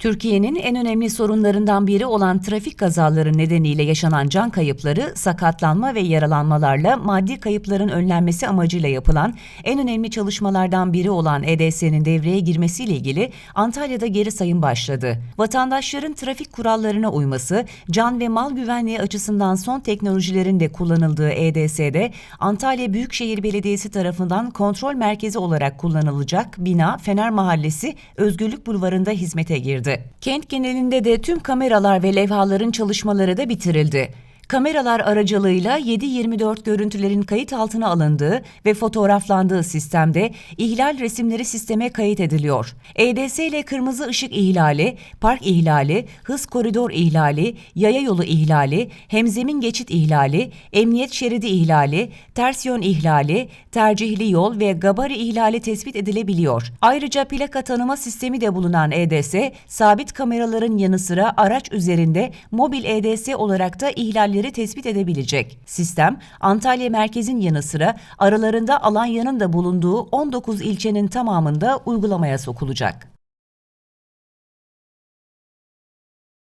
Türkiye'nin en önemli sorunlarından biri olan trafik kazaları nedeniyle yaşanan can kayıpları, sakatlanma ve yaralanmalarla maddi kayıpların önlenmesi amacıyla yapılan en önemli çalışmalardan biri olan EDS'nin devreye girmesiyle ilgili Antalya'da geri sayım başladı. Vatandaşların trafik kurallarına uyması, can ve mal güvenliği açısından son teknolojilerin de kullanıldığı EDS'de Antalya Büyükşehir Belediyesi tarafından kontrol merkezi olarak kullanılacak bina Fener Mahallesi Özgürlük Bulvarı'nda hizmete girdi. Kent genelinde de tüm kameralar ve levhaların çalışmaları da bitirildi. Kameralar aracılığıyla 7-24 görüntülerin kayıt altına alındığı ve fotoğraflandığı sistemde ihlal resimleri sisteme kayıt ediliyor. EDS ile kırmızı ışık ihlali, park ihlali, hız koridor ihlali, yaya yolu ihlali, hemzemin geçit ihlali, emniyet şeridi ihlali, ters yön ihlali, tercihli yol ve gabari ihlali tespit edilebiliyor. Ayrıca plaka tanıma sistemi de bulunan EDS, sabit kameraların yanı sıra araç üzerinde mobil EDS olarak da ihlalleri tespit edebilecek. Sistem, Antalya merkezin yanı sıra aralarında Alanya'nın da bulunduğu 19 ilçenin tamamında uygulamaya sokulacak.